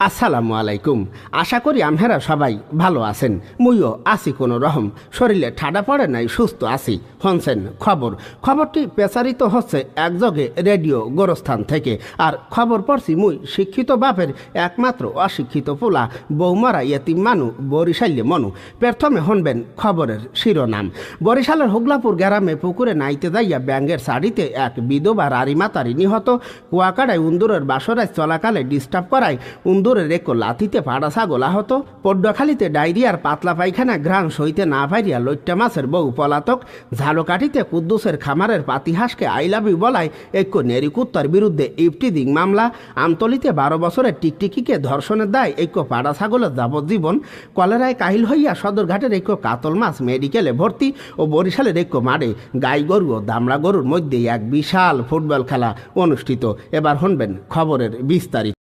আসসালামু আলাইকুম। আশা করি আমহেরা সবাই ভালো আছেন। মুইও আছি কোনো রহম শরীরে ঠাডা পড়ে নাই, সুস্থ আছি। হনছেন খবর। খবরটি প্রচারিত হচ্ছে একযোগে রেডিও গোরস্থান থেকে। আর খবর পড়ছি মুই শিক্ষিত বাপের একমাত্র অশিক্ষিত পোলা, বৌমারা ইয়েতিম মানু বরিশাল্যে মনু। প্রথমে হনবেন খবরের শিরোনাম। বরিশালের হুগলাপুর গ্রামে পুকুরে নাইতে যাইয়া ব্যাঙ্গের শাড়িতে এক বিধবা রারিমাতারি নিহত কুয়াকাড়ায় উন্দুরের বাসরায় চলাকালে ডিস্টার্ব করায় উন্দুরের এক লাথিতে পাড়া ছাগল আহত। পড্ডখালিতে ডায়রিয়ার পাতলা পায়খানা ঘ্রাণ সইতে না পাইরিয়া লইট্টা মাছের বউ পলাতক। ঝালকাঠিতে কুদ্দুসের খামারের পাতিহাসকে আইলাবি বলায় এক নেরিকুত্তর বিরুদ্ধে ইফটিদিং মামলা। আমতলিতে বারো বছরের টিকটিকিকে ধর্ষণের দায় এক পাড়া ছাগলের যাবজ্জীবন। কলেরায় কাহিল হইয়া সদরঘাটের এক কাতল মাছ মেডিকেলে ভর্তি ও বরিশালের এক মাঠে গাই গরু ও দামড়া গরুর মধ্যে এক বিশাল ফুটবল খেলা অনুষ্ঠিত। এবার শুনবেন খবরের বিস্তারিত।